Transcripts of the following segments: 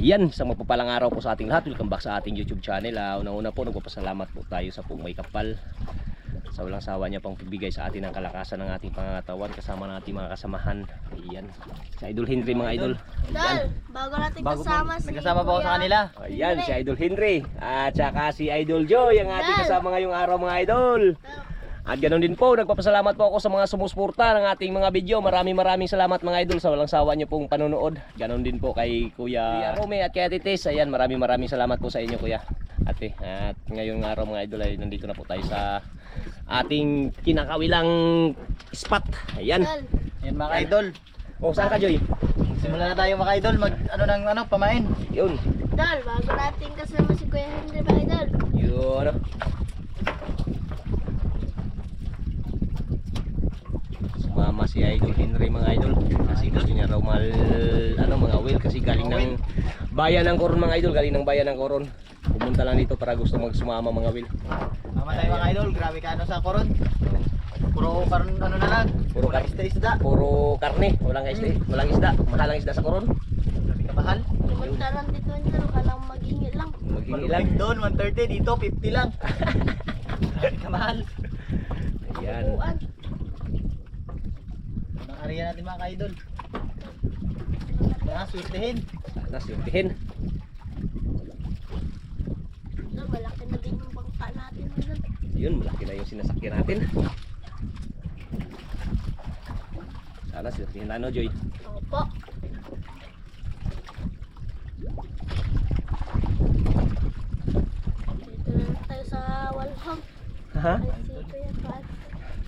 Ayan, isang mapapalang araw po sa ating lahat. Welcome back sa ating YouTube channel. Ah, Unang-una po, nagpapasalamat po tayo sa pong may kapal. Sa walang sawa niya pang bibigay sa atin ng kalakasan ng ating pangangatawan kasama ng ating mga kasamahan. Ayan. Sa Idol Henry mga idol. Dal, bago natin Bago po, kasama si nagkasama po ako sa kanila. Ayan, si Idol Henry. At saka si Idol Joy, ang ating kasama ngayong araw mga idol. At ganoon din po, nagpapasalamat po ako sa mga sumusuporta ng ating mga video. Maraming maraming salamat mga idol sa walang sawa niyo pong panonood. Ganoon din po kay Kuya Rome at kay Ate Tess. Ayan, maraming maraming salamat po sa inyo Kuya. Ate, at ngayong araw mga idol ay nandito na po tayo sa ating kinakawilang spot. Ayan. Dal, Yan mga idol. Oh, saan ka Joy? Simula na tayo mga idol. Mag ano ng ano pamain. Yun. Dal, bago natin kasama si Kuya Henry mga idol. Yun. Sumama si Idol Henry mga idol kasi gusto niya raw mal ano mga whale kasi galing ng bayan ng Coron mga idol galing ng bayan ng Coron pumunta lang dito para gusto magsumama mga whale Mama tayo mga idol. Grabe ka ano sa koron. Puro karon ano na lang. Puro Puro kar- isda-isda. puro karne walang isda walang isda mahalang isda sa Coron Grabe ka mahal. Pumunta lang dito dito, kalang maghingi lang. maghingi lang doon 130 dito 50 lang. Grabe ka mahal. ayan area natin mga idol. Mga swertehin. sana sirtihin Dal, malaki na din yung bangka natin yun malaki na yung sinasakyan natin sana sirtihin na no Joy Opo. Dito na lang tayo sa Walhang. ha Ay, si Kuya Kaan.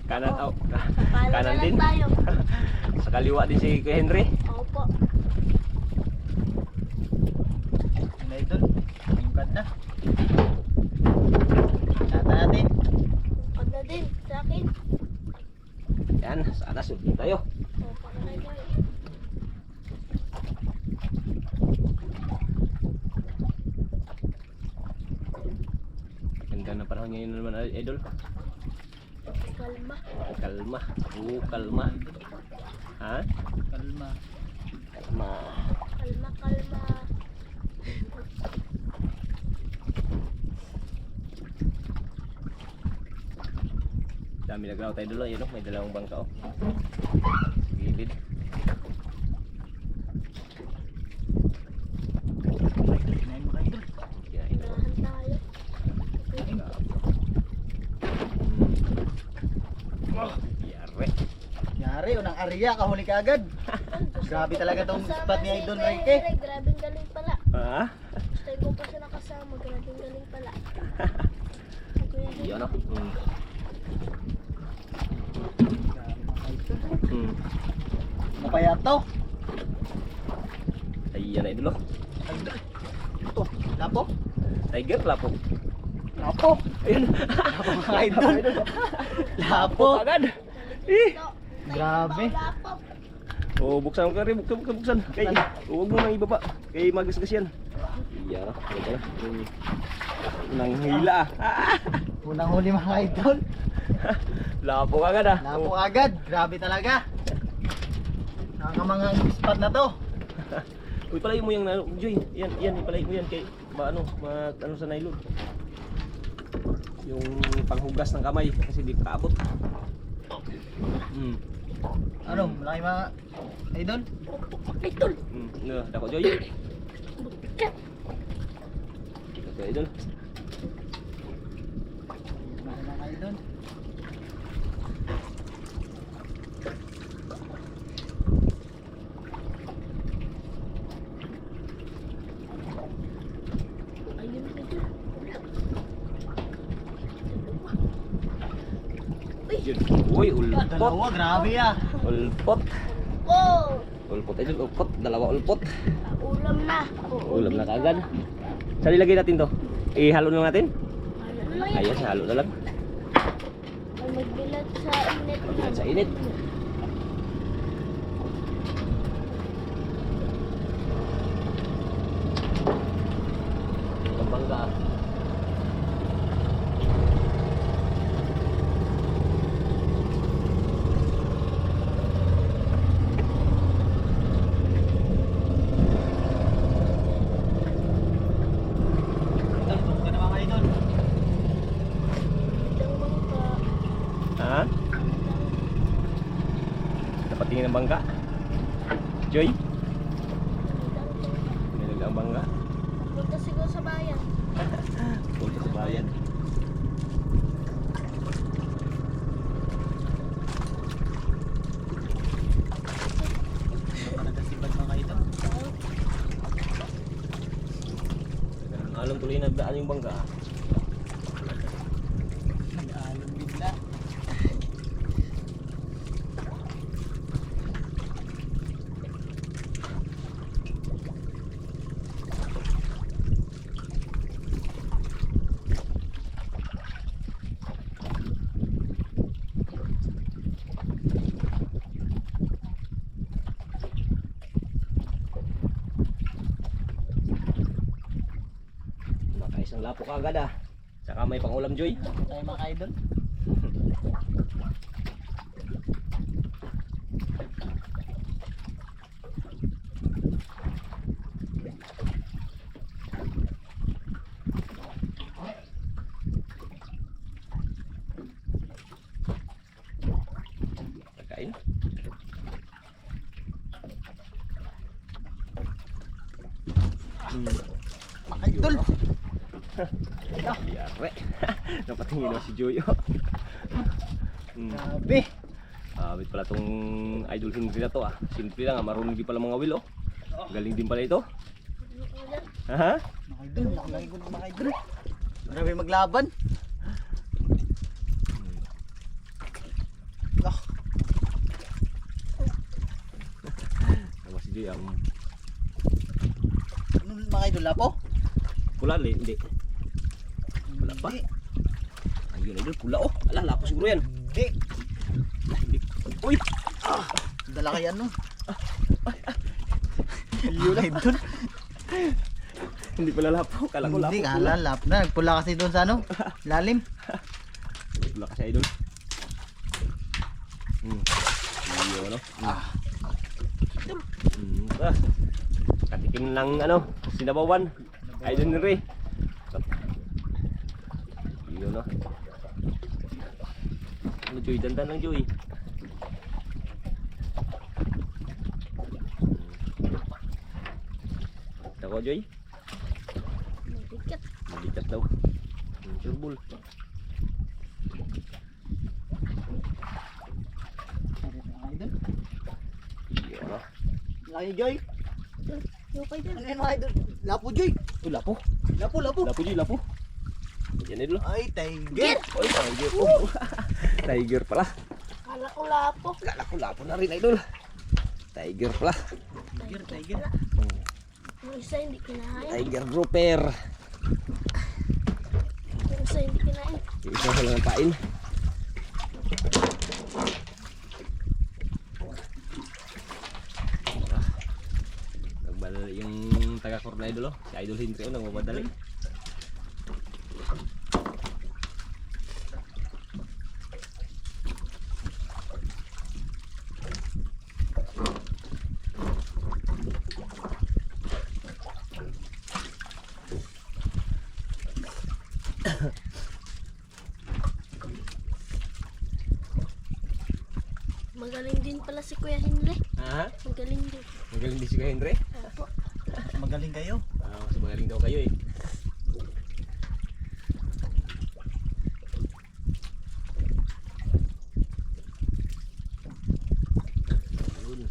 Kanan oh, ka- Kanan na kanan din tayo. sa kaliwa din si Kuya Henry Opo. Mga idol. Tingkad na. Nata natin. Pag na din, sa akin. yan sana sirtihin tayo Opo na. Ganda na panahon ngayon naman idol. Kalma. Kalma. Oo, kalma. Ha? Kalma. Kalma. Kalma, kalma. Dami naglaw tayo dulo. Yun, oh, may dalawang bangka oh. Gilid. Kinain mga idol. Yan, ito. Unahan tayo. Hmm. Yare. Yari, unang area, kahuli ka agad. Grabe talaga tong spot ni Idol. Henry, Grabing galing pala. Ha? Gusto ko pa siya nakasama. Grabing galing pala. Yun oh. Hmm. Hmm. Mapaya to. Ayan na idol oh. Idol. Ito, lapo. Tiger lapo. Lapo. Ayun. Lapo mga idol. Lapo. agad. Eh. Grabe. Oh, buksan mo ka rin, buksan, buksan, buksan. Kay, huwag mo nang ibaba. Kay magasgas yan. Iya, ano ba? Hmm. Nang hila. Ah! Unang huli mga idol. Lapo agad ah. Lapo agad. Grabe talaga. Nakakamangang spot na to. Uy, palay mo yung ano, Joy. Yan, yan, ipalay mo yan kay ba ano, ma, ano sa nylon. Yung panghugas ng kamay kasi di kaabot. Hmm. Ano, malaki mga idol? Idol. Hmm. No, dako Joy. Kat. Ito idol. Mga idol. Ayun, idol. Wala. Yun. Uy, ulpot. Dalawa, grabe ah. Ulpot. Oh, Ulpot idol, ulpot. Dalawa ulpot. ulam na. Oh, Ulam na kagad. Saan ilagay natin to? Ihalo na natin? Ayan, sa halo na lang. Ay, magbilat sa init. Magbilat sa init. Ang bangga. Joy, Nagdang- may nag-ambang nga. Punta siguro sa bayan. Punta sa bayan. Ano ka nagasibad mga idol? Alam tuloy nagdaan yung bangka. Nag-aalon bigla. Makaisang lapo ka agad ah. Saka may pangulam Joy. Tayo mga idol. Hmm. Mga idol. Yare. Napatingin na si Joy. oh. hmm. Grabe. Ah, wait pala tong idol Henry na to ah. Simple lang ah, marunong din pala mga wheel oh. Galing din pala ito. Ha? Mga idol, nakalagay ko ng mga idol. Grabe maglaban. Ah, Nawa si Joy ah. um, ano mga idol lapo? Pula li, hindi. Hindi. Ayun idol, pula oh. Ala, lapo siguro yan. Hindi. Hindi. Uy! Dala kay ano? Ayun idol. Hindi pala lapo. Kala ko lapo. Hindi, kala lap na. Nagpula kasi doon sa ano? Lalim. Pula kasi idol. Hmm. Ayun ano. Ah. Hmm. Ah. Katikim ng ano, sinabawan. Idol Henry. Ayun no. Ano Joy, dandan lang Joy. Tako Joy. Mabigat. Malikat daw. Yung turbol. Mga idol. Iya no. Laki Joy. Yung kayo dyan. Ano yan mga idol? Lapo Joy. Oh, lapo. Lapo, lapo. Lapo Joy, lapo. Yan idol. Ay, tiger. Oy, tiger. Oh. tiger pala. Kala ko lapo. Kala ko lapo na rin idol. Tiger pala. Tiger, tiger. Yung isa hindi kinain. Tiger grouper. Yung isa hindi kinain. Yung isa sa lang kain. Yung taga Corna idol. Si Idol Henry oh, nagmamadali. Magaling din pala si Kuya Henry. Ha? Magaling din. Magaling din si Kuya Henry. Opo. Magaling kayo. Ah, mas magaling daw kayo eh. Ayun.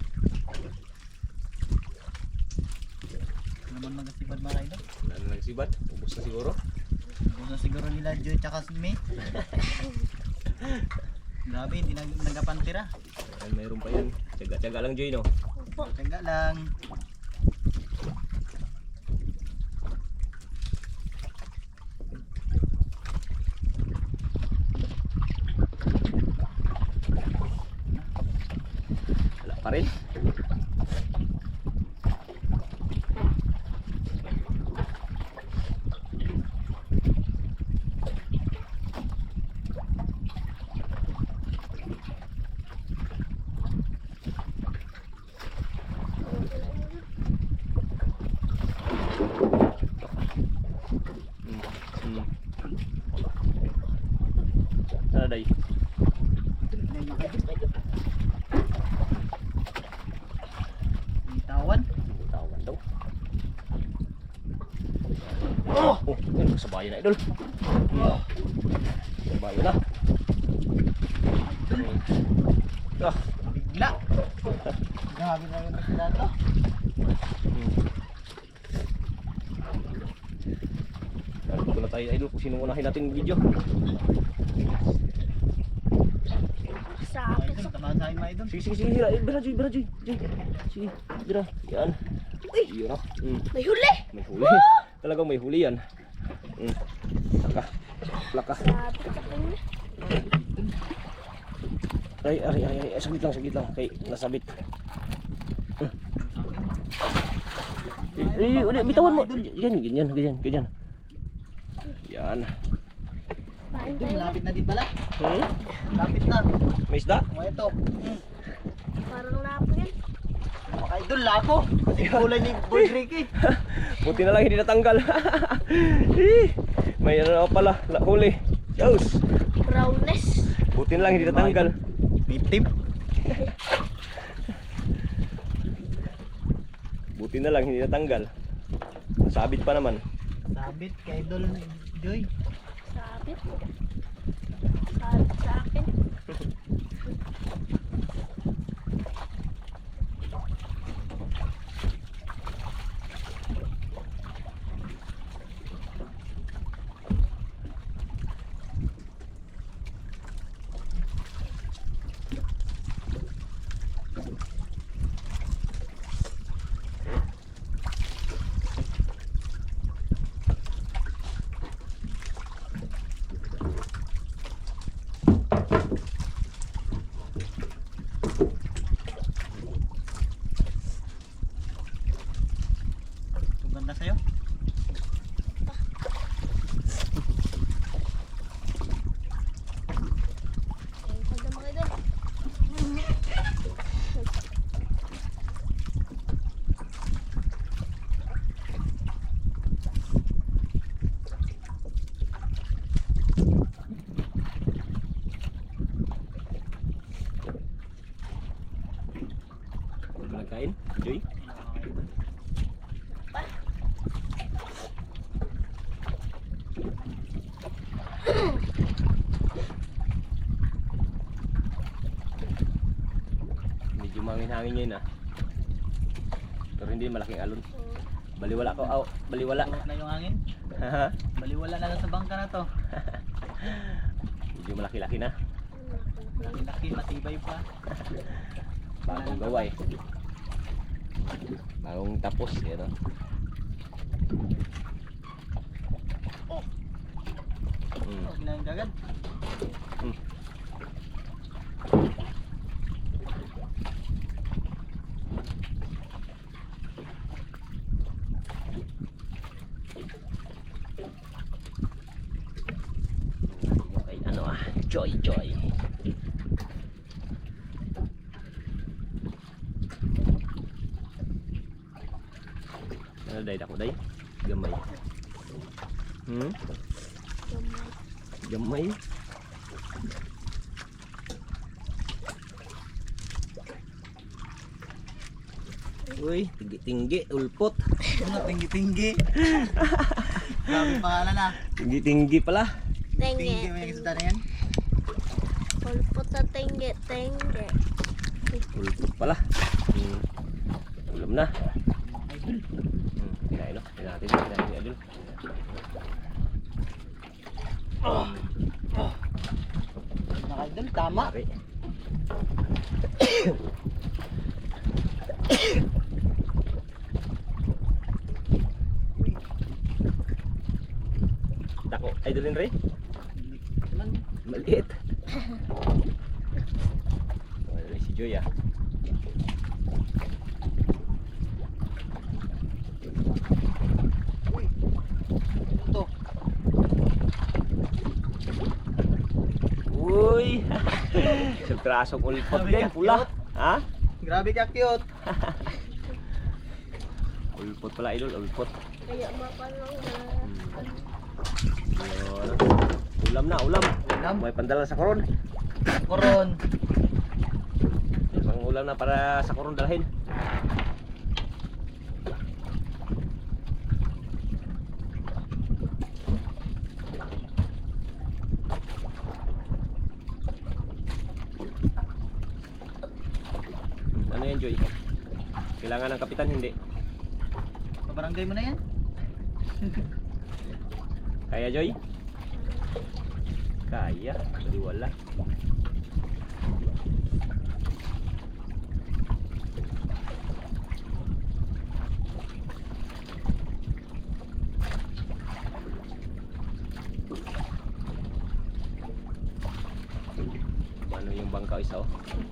Naman magasibad mga idol? Wala na lang sibat. Ubus na siguro. Gusto siguro nila Joy tsaka si May. Grabe, hindi nag nagapantira. Ay, mayroon pa yan. Tsaga-tsaga lang Joy no. Opo. Tsaga lang. Bitawan? Bitawan daw. Oh! Oh, yun, kasabayan na idol. Oh. Kasabayan na. Ah. Bigla. Grabe na yung sila to. Ito na tayo idol kung sinuunahin natin video. Sige, sige, sige. Hira, bira, Joy, bira, Joy. Joy. Sige, bira. Yan. Uy! Yun na. Hmm. May huli! May huli. Talagang may huli yan. Hmm. Laka. Laka. Ay, ay, ay, ay, saglit lang, saglit lang. Kay, nasabit. Hmm. Eh, eh, ulit, bitawan mo. Yan, ganyan, ganyan, ganyan. Yan. Pain Idol, tayo. lapit na din pala. Hmm? Lapit na. May isda? Ito. Parang lapo yan. Idol, lako. Kasi kulay ni Boy Ricky. Buti na lang hindi natanggal. May ano pala, la- huli. Diyos. Brownness. Buti na lang hindi natanggal. Tip-tip. Buti na lang hindi natanggal. Sabit pa naman. Sabit kay idol Joy. Sabit. Sabit sa akin. Ganda sa'yo. Ayun ko na mga idol. Huwag mo nagkain. Joy. Medyo mangin-hangin yun ah. Pero hindi malaking alon. Baliwala ko. Aw, baliwala. Na yung hangin. Baliwala na lang sa bangka na to. Medyo malaki-laki na. Laki, matibay pa. Bagong gawa eh. Bagong tapos. Yan oh. Mm. Huwag na yung gagad. Mm. Okay, ano ah, joy, joy. Ano day dako day? Gamay. Hmm? Gamay. Uy, tinggi-tinggi, ulpot. Ano, tinggi-tinggi. Grabe pangalan na. Tinggi-tinggi pala. Tinggi Tenge. may isda na yan. Pulpot na. Tenge. Ulpot pala. Hmm. Ulam na. Idol. Hmm. Kinain no? Kinain natin. Kinain natin, Idol. Mga idol, tama. Dako, idolin Ray. Naman. Maliit. Wala si Joy ah. Uy. Ito. Uy! Ulpot Sabi din, pula. Ha? Grabe ka cute. Ulpot pala idol, ulpot. Kaya mapanong na. Ayun. Ulam na, ulam. Ulam. May pandala sa koron. Koron. Isang ulam na para sa koron dalhin. Kapitan, hindi. Pabarangay mo na yan. Kaya Joy? Kaya, hindi wala. Ano yung bangka isa oh?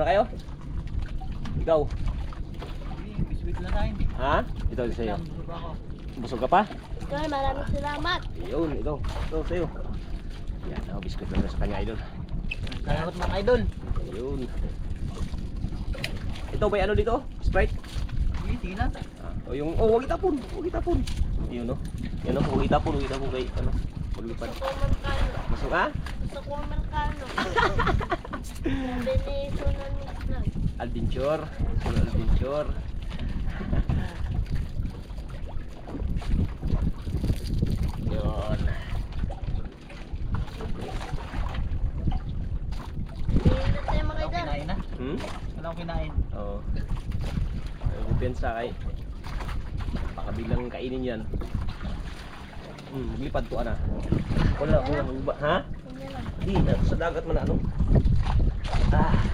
Muna kayo. Ikaw. Hindi, biswit lang tayo. Ha? Ito sa iyo. Busog ka pa? Idol, maraming salamat. Yun, ito. Ito sa iyo. Yan, ako biscuit lang na sa kanya idol. Salamat mga idol. Yun. Ito ba ano dito? Sprite? Sige, sige na. Ah, o yung oh, wag itapon, wag itapon. Yun no. Yan no, wag itapon, wag itapon kay ano, paglipad. Gusto ko. Masuk ha? Gusto ko Adventure. Solo adventure. Yun. Idol. kinain na. Hmm? Akong kinain. Oo. Ko pensa kay baka biglang kainin yan. Hmm, maglipad to ana. Wala, wala, wala. Ha? Hindi sa dagat man ano. Ah.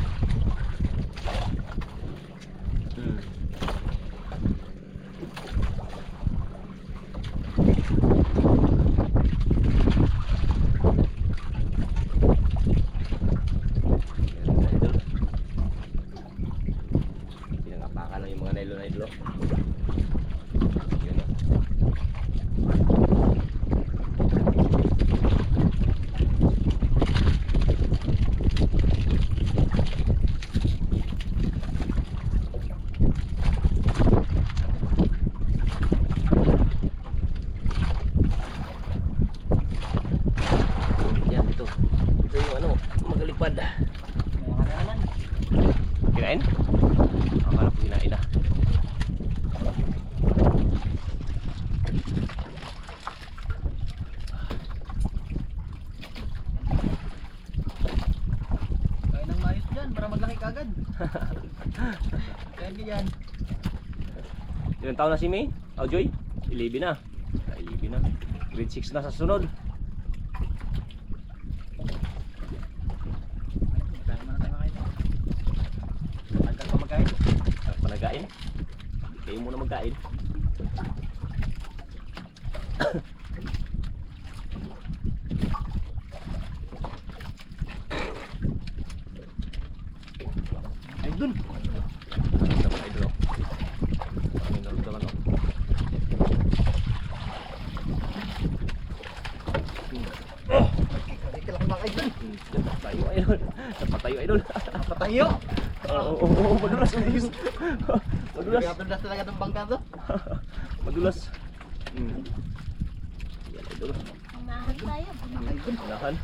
Ilang taon na si May? Oh, Joy? 11 na. Ah, 11 na. Grade 6 na sa sunod. Kain muna tayo mga idol. Tagal pa magkain. Pa nagkain? Kayo muna magkain. Idol. Ito mga idol. oh. Ano yung naramdaman oh. Ikaw lang mga idol. Hmm, Dapat tayo idol. Dapat tayo idol. Patayo. Oo, oo, oo, madulas. Madulas. Madulas. Madulas talaga ng bangka to. Madulas. Hmm. Yan idol. Unahan tayo. Unahan.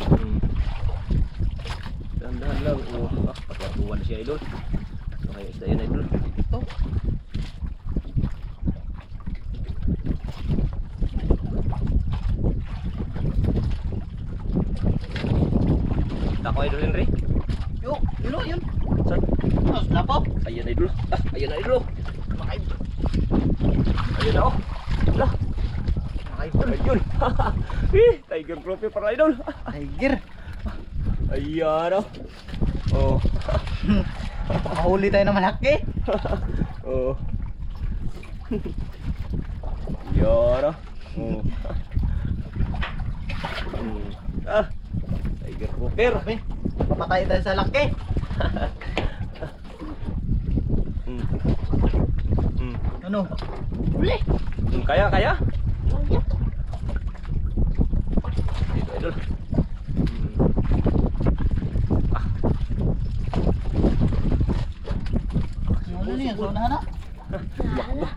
Hmm. Dahan-dahan lang. Oh, ah, patuwan na siya idol. Ito kayo isda yan idol. Ito. Dako idol Henry. Yo, yun o, yun. Saan? Mas lapo. Ayan idol. Ah, ayan na idol. Mga idol. Ayan na oh. Lah, Mga idol. ayun. Eh, Trophy para idol. Tiger. Ayan oh. Oh. Makahuli tayo ng malaki. oh. Yan oh. Oh. Hmm. Ah. Tiger Trophy. Grabe. Papatay tayo sa laki. Hmm. Hmm. Ano? Uli. Hmm, Kaya, kaya? Kaya. Dito idol. Hmm. Ah. Ano na yan? Saunahan na? Wala.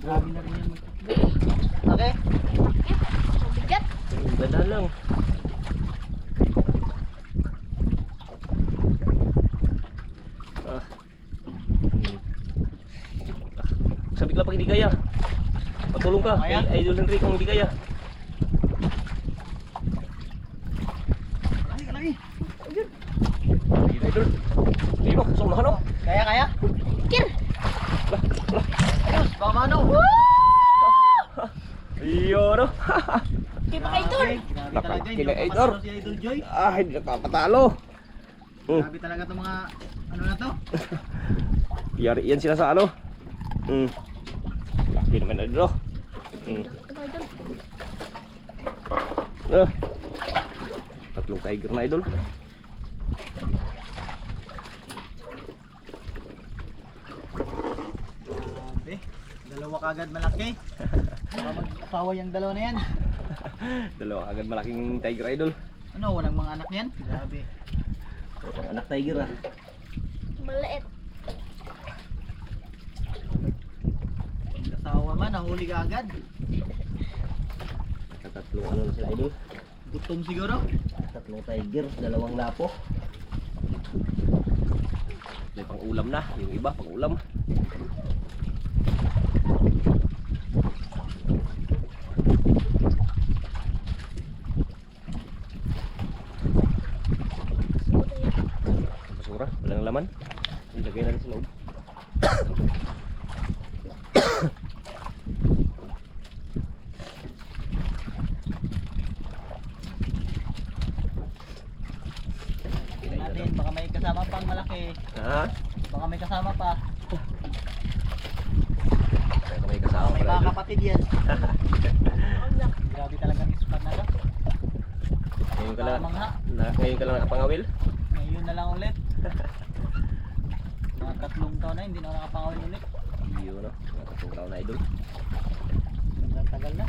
Grabe na rin yan. Okay? Mabigat. Ganda lang. Ah. Hmm. Ah. Sabi ka pag hindi kaya. Patulong ka. Kaya? Kay Idol Henry kung hindi kaya. Lagi, lagi. Sige, Idol. Sige mo, sumulahan mo. Kaya, kaya? Kir! Ayos, baka mano. Iyo, no? Kaya pa idol! Grabe talaga. Hindi Kila ako Idol. papatalo si Idol Joy. Ah, hindi nakapatalo. Hmm. Grabe talaga itong mga ano na to. Yari yan sila sa ano. Hmm. Laki naman. Kaya pa idol. Ah. Tatlong tiger na idol. Grabe. Dalawa kagad malaki. Baka mag-asawa yung dalawa na yan. Dalawa agad malaking tiger idol. Ano, walang mga anak yan? Grabe. Anak tiger ah. Maliit. Asawa man, nahuli ka agad. Tatlong ano na sila idol. Gutom siguro. Tatlong tiger, dalawang lapo. May pang ulam na, yung iba pang ulam. Basura, walang laman. Ilagay natin sa loob. Tingnan natin, baka may kasama pang malaki. Ha? Baka may kasama pa. Kaya may kasama May pala mga idol. kapatid yan. Ang laki. Grabe talaga ang spot na to. Ngayon ka lang, Tamang ha. na, ngayon ka lang nakapangawil. Ngayon na lang ulit. Mga tatlong taon na, hindi na ako nakapangawin ulit. Iyo no, mga tatlong taon na idol. Ang tagal na.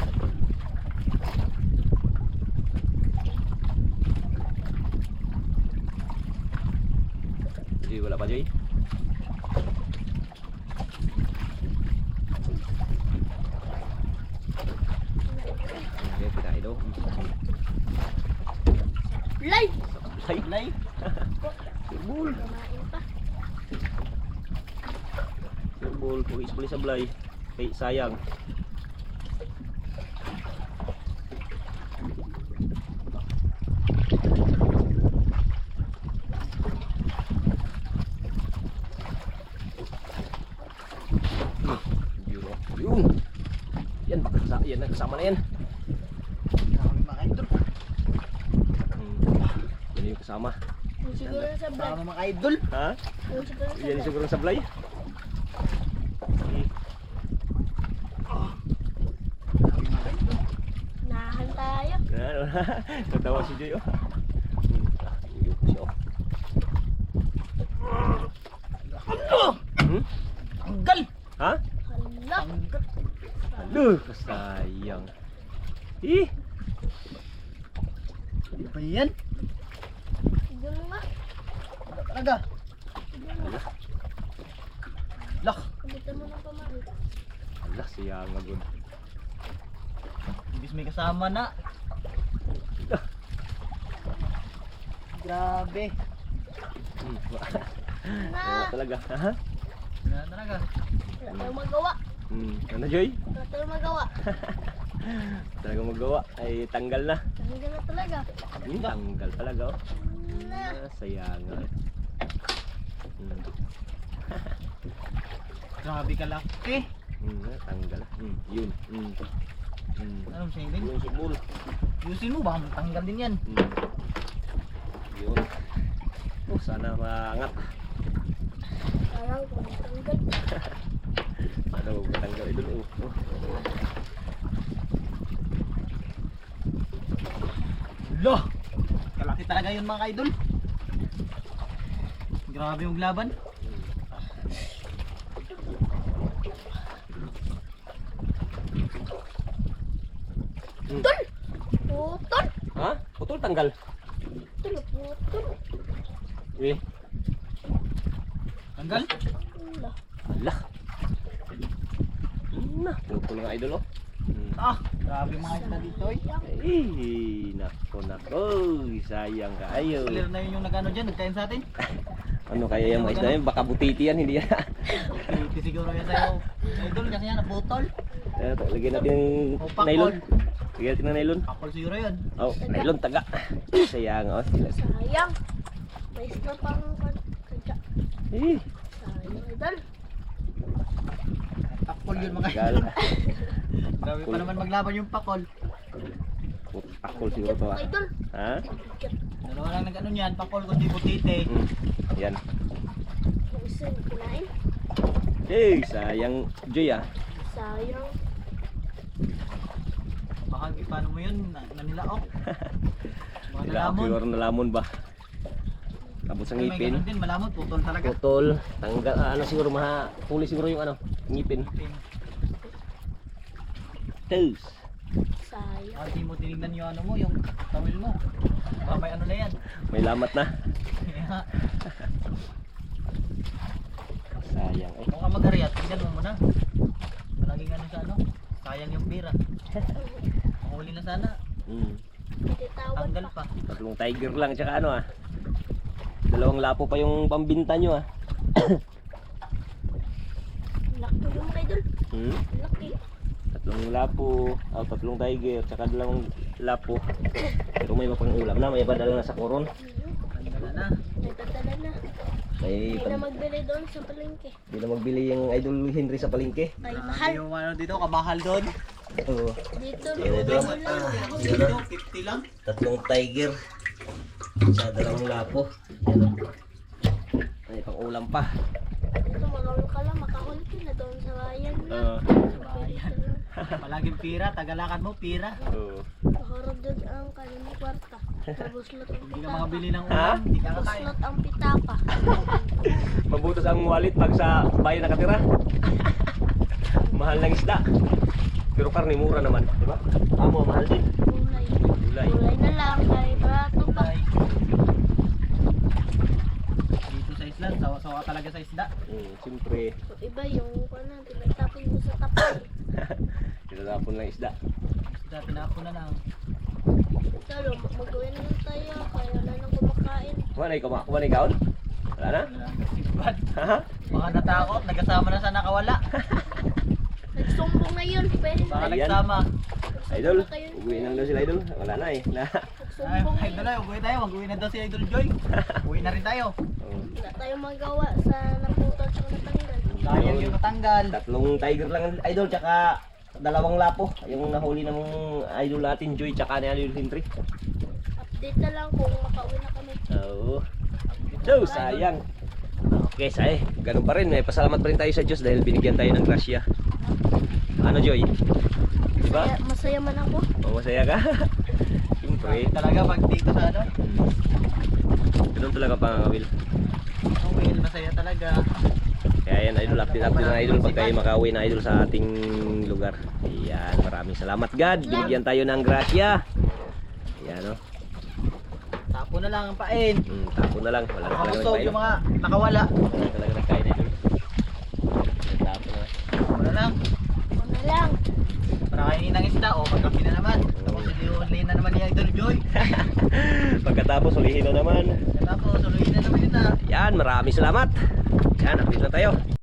Joy, wala pa Joy. Okay, pinaido. Live! Ay, Lay. sirbol. Sirbol, kung isbuli sa blay. Kay sayang. Yun, oh. yun. Yan, baka sa- yan, kasama na yan. Grabe mga idol. Hmm. Yan yung kasama. Yung siguro Sama mga idol. Ha? Yan yung vlog. siguro sa blay. Hmm. Idol. Nahan tayo. Natawa si Joy oh. Hmm. Oh. Tanggal. Ha? Hala. Tanggal. Kasayang. Ih, Ano ba yan? Tignan mo nga. Ano talaga? Tignan mo. Lak. Kabitan mo ng pamahal. ala siya nga good. Ibis may kasama na. Grabe. Hmm. Wala talaga. Ha? Wala talaga. Wala tayong magawa. Hmm. Ano Joy? Wala tayong magawa. Talaga magawa ay tanggal na. Tanggal na talaga. Hmm, tanggal talaga oh. Na! Ah, sayangan. Hmm. Grabe ka laki. Hmm, ah, tanggal. Hmm, yun. Hmm. Hmm. Anong saving? Yung sibol. Yusin mo, baka matanggal din yan. Hmm. Yun. Oh, sana maangat. Parang kung tanggal. Ano, tanggal idol. Oh. oh. Lo! Kalaki talaga yun mga idol. Grabe yung laban. Tanggal. Putol! Putol! Eh, Tanggal? Wala. ala. Na, puto ng idol oh. Hmm. Ah, grabe mga isda dito eh. Eh, nako nako, sayang kayo. Clear na yun yung nagano dyan, nagkain sa atin. Ano kaya yung mga isda yun? Baka butiti yan, hindi yan. Hindi siguro yan sa'yo. Idol kasi yan, naputol. Eh, Lagyan natin yung O, pakol. Lagyan natin ng nylon. Kapal siguro yun. Oh, nylon taga. Sayang oh. Sila. Sayang. May isda pang kadya. Eh, Sayang, idol. Pakol yun mga gal. Grabe pa naman maglaban yung pakol. Pakol siguro to ah. Idol. Ha? Dalawa lang nag ano niyan, pakol kundi butite. Hmm. Yan. Yung isa yung kinain. Eh, sayang Joy ah. Sayang. Baka paano mo yun, na, nanilaok. Mga Sila nalamon. siguro nalamon ba? Kabot sa Ay, may ngipin. ganun din, malamon, putol talaga. Putol. Tanggal, ah, ano siguro, maha, huli siguro yung ano, ngipin. Tus. Sayang. Ah, di mo tinignan yung ano mo, yung tawil mo. Baka may ano na yan. May lamat na. Kaya, Sayang eh. Kung ka mag-ariat, tignan mo muna. Palaging ano sa ano, sayang yung pira. Mahuli na sana, Hmm. Bititawan tanggal pa. Tatlong tiger lang, tsaka ano ah. Dalawang lapo pa yung pambinta nyo ah. Laki yung idol. Hmm? Laki. Tatlong lapo, oh, tatlong tiger, tsaka dalawang lapo. Pero may iba pang ulam na, may iba dala na sa koron. Tanggal na. Nagdadala na. May Hindi na magbili doon sa palengke. di na magbili yung idol Henry sa palengke. Ay, Grabe mahal. Yung ano dito, kamahal doon. Oo. Dito, Ayun, ito. lumayo lang. Dito, 50 lang. Tatlong tiger. Sa dalawang lapo. Oh. May pang ulam pa. Dito, magawin ka lang. Makahuli ka na doon sa bayan na. Oo. Palaging pira, tagalakan mo, pira. Oo. Maharap doon ang kanin mo kwarta. Mabuslot ang Hindi ka pitapa. makabili ng Ha? ulam, hindi ka kakain. Mabuslot ang pitapa. Mabutos ang wallet pag sa bayan nakatira. mahal ng isda. Pero karne mura naman, di ba? Amo, mahal din. Gulay. Gulay. Gulay na lang. Kaya barato pa. Dito sa isla, sawa-sawa talaga sa isda. Hmm, siyempre, So, iba yung ano, tinatapon mo sa tapal. tinatapon lang isda. Isda, tinapon na lang. Pero mag-gawin na tayo. Kaya na nang kumakain. Wala ikaw, wala ikaw? Wala na? Wala. Ha? Baka natakot, nagkasama na sa nakawala. Nagsumbong na yun. Pwede Baka Ayan. nagsama. Idol, na uwi lang daw sila idol. Wala na eh. Na. Ay, Nagsumbong na idol ay, uwi tayo. Mag-uwi na daw si Idol Joy. Uwi na rin tayo. Oh. Wala tayong magawa sa naputol sa natanggal. Sayang yung matanggal. Tatlong tiger lang idol, tsaka dalawang lapo. Yung nahuli ng idol natin, Joy, tsaka ni Idol Henry. Update na lang kung makauwi na kami. Oo. So, sayang. Okay, say. Ganun pa rin. May pasalamat pa rin tayo sa Diyos dahil binigyan tayo ng grasya. Ano, Joy? Di ba? Masaya, masaya man ako. O, masaya ka? Siyempre. Talaga pag dito sa ano, Hmm. Ganun talaga pangangawil. uwi, masaya talaga. Kaya yan, idol, update update na idol pag kayo makauwi na idol sa ating lugar. Yan, maraming salamat God. Binigyan tayo ng grasya. Yan, no? Tapo na lang ang pain. Hmm, tapo na lang. Wala na talaga nagpain. yung mga nakawala. Wala na talaga nagkain idol. Tapo na. Tapo na lang. Lang. Para kainin ng isda, o magkapi na naman. Tapos iliuli na naman ni Idol Joy. Pagkatapos, ulihin na naman. Tapos, uluin na naman yun na. Yan, maraming salamat. Yan, update na tayo.